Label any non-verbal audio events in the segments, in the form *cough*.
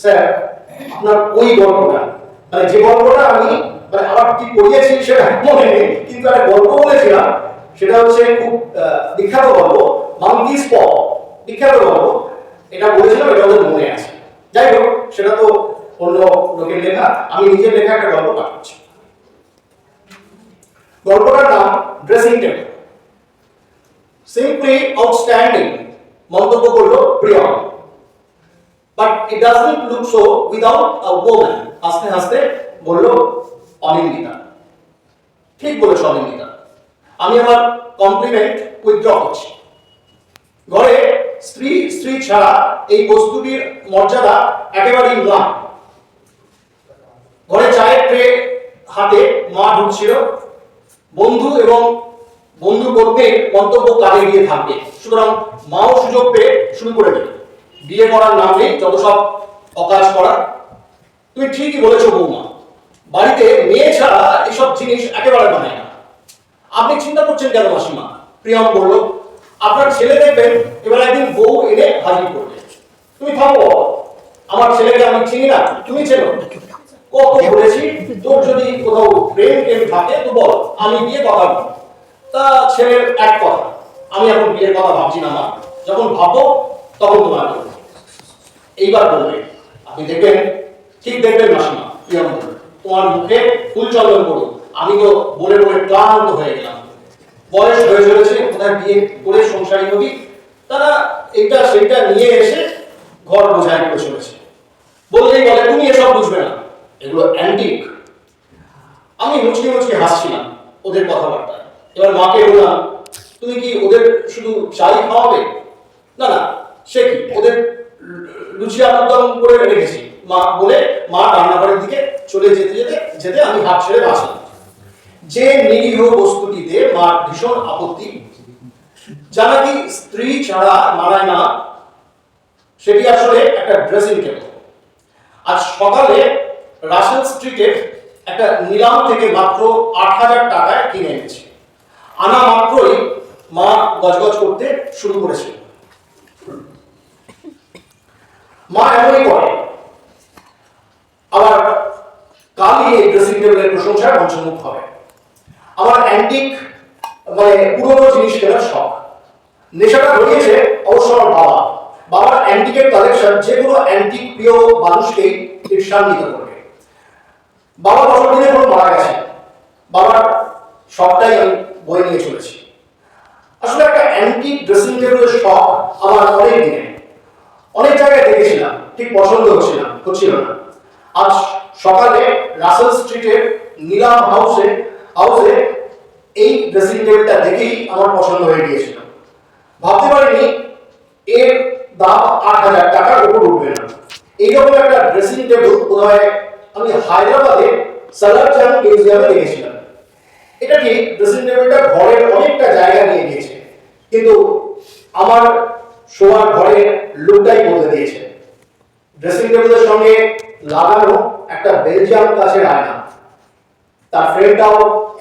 Sir, আপনার ওই গল্পটা মানে যে গল্পটা আমি মানে আবার কি পড়িয়েছি সেটা *laughs* মনে নেই, কিন্তু একটা গল্প বলেছিলাম, সেটা হচ্ছে খুব বিখ্যাত গল্প মাঙ্কিস প বিখ্যাত গল্প। এটা বলেছিলাম, এটা ওদের মনে আছে। যাই হোক, সেটা তো অন্য লোকের লেখা, আমি নিজের লেখা একটা গল্প পাঠাচ্ছি। গল্পটার নাম ড্রেসিং টেবিল সিম্পলি আউটস্ট্যান্ডিং মন্তব্য করল Priyam but it doesn't look so without a woman হাসতে হাসতে বলল, অনিন্দিতা। ঠিক বলেছ অনিন্দিতা। আমি আমার কমপ্লিমেন্ট উইথড্র করছি। ঘরে স্ত্রী স্ত্রী ছাড়া এই বস্তুটির মর্যাদা একেবারেই নয়। ঘরে চায়ের ট্রে হাতে মা ঢুকছিল। বন্ধু এবং বন্ধু করতে মন্তব্য কাজে গিয়ে থাকবে। সুতরাং মাও সুযোগ পেয়ে শুরু করে দিল। বিয়ে করার নাম নেই, যত সব অকাজ করা তুমি ঠিকই বলেছ বৌমা, বাড়িতে মেয়ে ছাড়া এসব জিনিস একেবারে বানায় না। আপনি চিন্তা করছেন কেন মাসিমা? প্রিয়ম বলল, আপনার ছেলে দেখবেন, এবার একদিন বউ এনে হাজির করবে। তুমি থাকো আমার ছেলেকে আমি চিনি না, তুমি চেনো। কত বলেছি, তোর যদি কোথাও প্রেম প্রেম থাকে, তো বল, আমি বিয়ে কথা তা ছেলের এক কথা, আমি এখন বিয়ের কথা ভাবছি না মা। যখন ভাবো তখন তোমার এইবার বলবে। আপনি দেখবেন, ঠিক দেখবেন মাসিমা বলল তোমার মুখে ফুল চন্দন করুন আমি তো বলে বলে ক্লান্ত হয়ে গেলাম। বয়স হয়ে চলেছে, কোথায় বিয়ে করে সংসারী হবি? তারা এটা সেটা নিয়ে এসে ঘর বোঝাই করে চলেছে। বললেই বলে, তুমি এসব বুঝবে না। এগুলো অ্যান্টিক আমি মুচকি মুচকি হাসছিলাম ওদের কথাবার্তা এবার মাকে বললাম, তুমি কি ওদের শুধু চাই খাওয়াবে? না না, সে কি? ওদের লুচি দম করে রেখেছি। মা বলে, মা রান্নাঘরের দিকে চলে যেতে যেতে যেতে আমি হাত ছেড়ে বাঁচলাম। যে নিরীহ বস্তুটিতে মা ভীষণ আপত্তি। যা নাকি স্ত্রী ছাড়া মানায় না? সেটি আসলে একটা ড্রেসিং টেবিল আজ সকালে রাসেল স্ট্রিটে একটা নিলাম থেকে মাত্র আট হাজার টাকায় কিনে এনেছি। আনা মাত্রই মা গজগজ করতে শুরু করেছে মা এমনই করে। আবার কালই এই ড্রেসিং টেবিলের প্রশংসায় পঞ্চমুখ হবে। আমার অ্যান্টিক মানে পুরনো জিনিস কেনার শখ। নেশাটা ধরিয়েছে অবশ্য আমার বাবা। বাবার অ্যান্টিকের কালেকশন যে কোনো অ্যান্টিক প্রিয় মানুষকেই ঈর্ষান্বিত করবে। বাবা বছর দিনে কোনো মারা গেছে বাবার সবটাই আমি বয়ে নিয়ে চলেছি। আসলে একটা অ্যান্টিক ড্রেসিং টেবিলের শখ আমার অনেক দিনে অনেক জায়গায় দেখেছিলাম, ঠিক পছন্দ হচ্ছিল না হচ্ছিল না। আজ সকালে রাসেল স্ট্রিটের নিলাম হাউসে হাউসে এই ড্রেসিং টেবিলটা দেখেই আমার পছন্দ হয়ে গিয়েছিল। ভাবতে পারিনি এর দাম আট হাজার টাকার উপর উঠবে না। এইরকম একটা ড্রেসিং টেবিল বোধহয় আমি হায়দ্রাবাদে সালারজাং মিউজিয়ামে দেখেছিলাম। এটা কি ড্রেসিং টেবিলটা ঘরের অনেকটা জায়গা নিয়ে গিয়েছে। কিন্তু আমার শোয়ার ঘরের লুকটাই বদলে দিয়েছে। ড্রেসিং টেবিলের সঙ্গে লাগানো একটা বেলজিয়াম কাছের আয়না। তার ফ্রেমটাও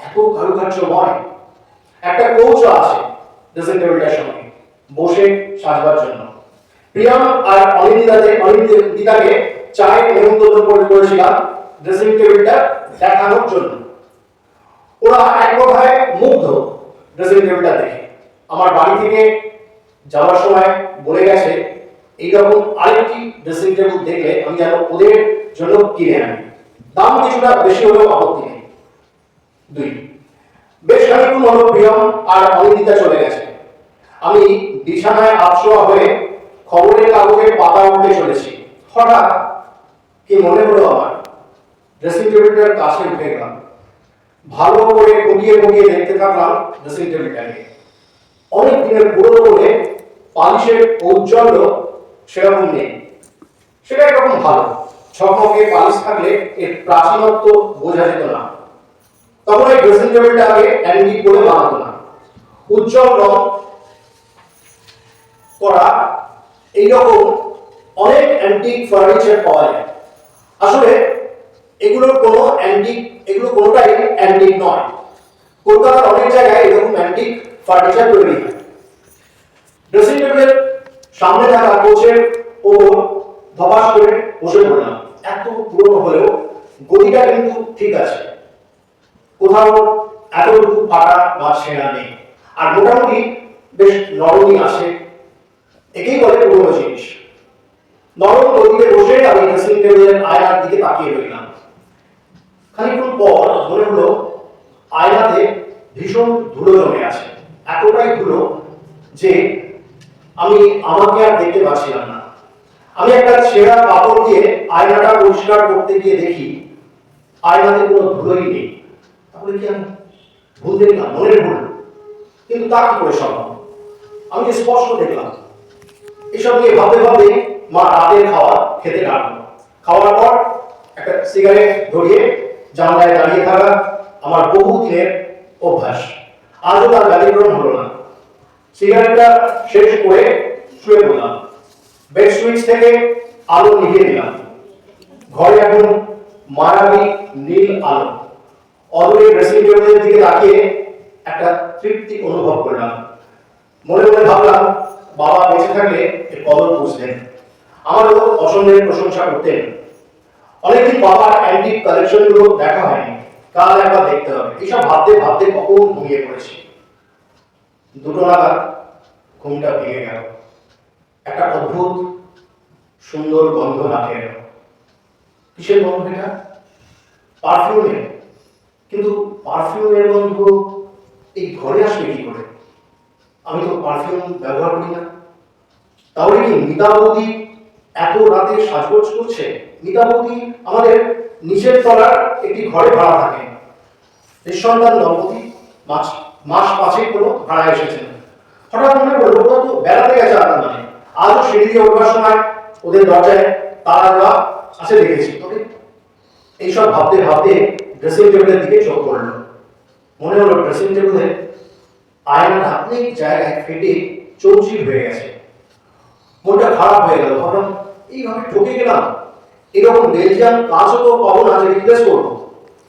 এত কারুকার্যময়। একটা কৌচ আছে ড্রেসিং টেবিলটার সঙ্গে, বসে সাজবার জন্য। প্রিয়াম আর অনিন্দিতাতে অনিন্দিতাকে চায়ের নিমন্ত্রণ করে করেছিলাম ড্রেসিং টেবিলটা দেখানোর জন্য। ওরা এক কথায় মুগ্ধ ড্রেসিং টেবিলটা দেখে। আমার বাড়ি থেকে যাওয়ার সময় বলে গেছে, এইরকম আরেকটি ড্রেসিং টেবিল দেখলে আমি যেন ওদের জন্য কিনে আনি। দাম কিছুটা বেশি হলেও আপত্তি নেই। দুই, বেশ খানিক্ষণ হলো প্রিয়ম আর অনিন্দিতা চলে গেছে। আমি বিছানায় আবশোয়া হয়ে খবরের কাগজে পাতা উঠতে চলেছি। হঠাৎ কি মনে হলো আমার? ড্রেসিং টেবিলটার কাছে উঠে গেলাম। ভালো করে গুটিয়ে গুটিয়ে দেখতে থাকলাম ড্রেসিং টেবিলটাকে অনেক দিনের পুরনো বলে পালিশের ঔজ্জ্বল্য সেরকম নেই। সেটা একরকম ভালো। ঝকমকে পালিশ থাকলে এর প্রাচীনত্ব বোঝা যেত না। তখন এই ড্রেসিং টেবিলটা আগে অ্যান্টিক করে বানাতো না। উজ্জ্বল রং করা এইরকম অনেক অ্যান্টিক ফার্নিচার পাওয়া যায়। আসলে এগুলোর কোনো অ্যান্টিক, এগুলো কোনোটাই অ্যান্টিক নয়। কলকাতার অনেক জায়গায় এরকম অ্যান্টিক ফার্নিচার তৈরি হয় ড্রেসিং টেবিলের সামনে থাকা কোচের ওপর ধপাস করে বসে পড়লাম এত পুরনো হলেও গতিটা কিন্তু ঠিক আছে। কোথাও এতটুকু ফাটা বা ছেঁড়া নেই। আর মোটামুটি বেশ নরমই আছে। একেই বলে পুরনো জিনিস। নরম গতিতে বসে আমি ড্রেসিং টেবিলের আয়নার দিকে তাকিয়ে রইলাম। খানিকক্ষণ পর মনে হলো আয়নাতে ভীষণ ধুলো জমে আছে। এতটাই ধুলো যে আমি আমাকে আর দেখতে পাচ্ছিলাম না। আমি একটা ছেঁড়া কাপড় দিয়ে আয়নাটা পরিষ্কার করতে গিয়ে দেখি, আয়নাতে কোনো ধুলোই নেই। তাহলে কি আমি ভুল দেখলাম? মনের ভুল। কিন্তু তা কি করে সম্ভব? আমি স্পষ্ট দেখলাম, এসব নিয়ে ভাবতে ভাবতে মা রাতের খাওয়া খেতে ডাকলো খাওয়ার পর একটা সিগারেট ধরিয়ে জানলায় দাঁড়িয়ে থাকা আমার বহু দিনের অভ্যাস। আজও তার ব্যতিক্রম হলো না। সিগারেটটা শেষ করে শুয়ে পড়লাম। বেড সুইচ থেকে আলো নিভিয়ে দিলাম ঘরে এখন মায়াবী নীল আলো। অদূরে ড্রেসিং টেবিলের দিকে তাকিয়ে একটা তৃপ্তি অনুভব করলাম। মনে মনে ভাবলাম, বাবা বেঁচে থাকলে এর কদর বুঝতেন আমারও পছন্দের প্রশংসা করতেন। অনেকদিন বাবার অ্যান্টিক কালেকশনগুলো দেখা হয়নি। কাল একবার দেখতে হবে। এইসব ভাবতে ভাবতে কখন ঘুমিয়ে পড়েছি। দুটো নাগাদ ঘুমটা ভেঙে গেল। একটা অদ্ভুত, সুন্দর গন্ধ নাকে এলো কিসের গন্ধ এটা? পারফিউমের। কিন্তু পারফিউমের গন্ধ এই ঘরে আসবে কি করে? আমি তো পারফিউম ব্যবহার করি না। তাহলে কি মিতা বৌদি এত রাতে সাজগোজ করছে মিতা বৌদি আমাদের নিচের তলার একটি ঘরে ভাড়া থাকে। নিঃসন্তান দম্পতি মাস মাস পাঁচেক হলো ভাড়া এসেছেন হঠাৎ মনে পড়ল, ওরা তো বেড়াতে গেছে আপনার মানে। আজও সিঁড়ি দিয়ে ওঠার সময় ওদের দরজায় তালা দেওয়া আছে দেখেছি। তবে এইসব ভাবতে ভাবতে ড্রেসিং টেবিলের দিকে চোখ পড়ল। মনে হলো ড্রেসিং টেবিলে আয়নার অনেক জায়গায় ফেটে চৌচির হয়ে গেছে। মনটা খারাপ হয়ে গেল। ভাবলাম এইভাবে ঠকে গেলাম। এরকম বেলজিয়াম কাজও তো পাবো না যে রিপ্লেস করব।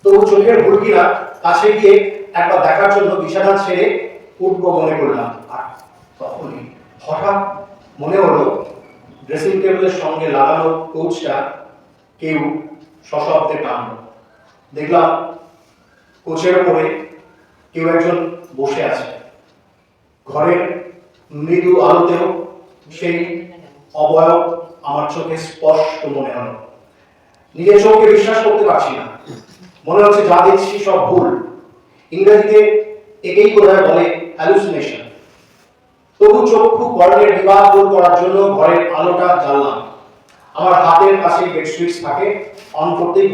তবু চোখের ভুলকিরা কাছে গিয়ে একবার দেখার জন্য বিছানা ছেড়ে উঠবো মনে করলাম। আর তখনই হঠাৎ মনে হলো ড্রেসিং টেবিলের সঙ্গে লাগানো কোচটা কেউ সশব্দে টানলো। দেখলাম কোচের উপরে কেউ একজন বসে আছে। ঘরের মৃদু আলোতেও সেই অবয়ব আমার চোখে স্পষ্ট মনে হলো। নিজের চোখকে বিশ্বাস করতে পারছি না। মনে হচ্ছে যা দেখছি সব ভুল। ইংরেজিতে একেই কোথায় বলে হ্যালুসিনেশন তবু চক্ষু কর্ণের বিবাদ দূর করার জন্য ঘরের আলোটা জ্বাললাম। আমার হাতের কাছে বেড সুইচ থাকে অন করতেই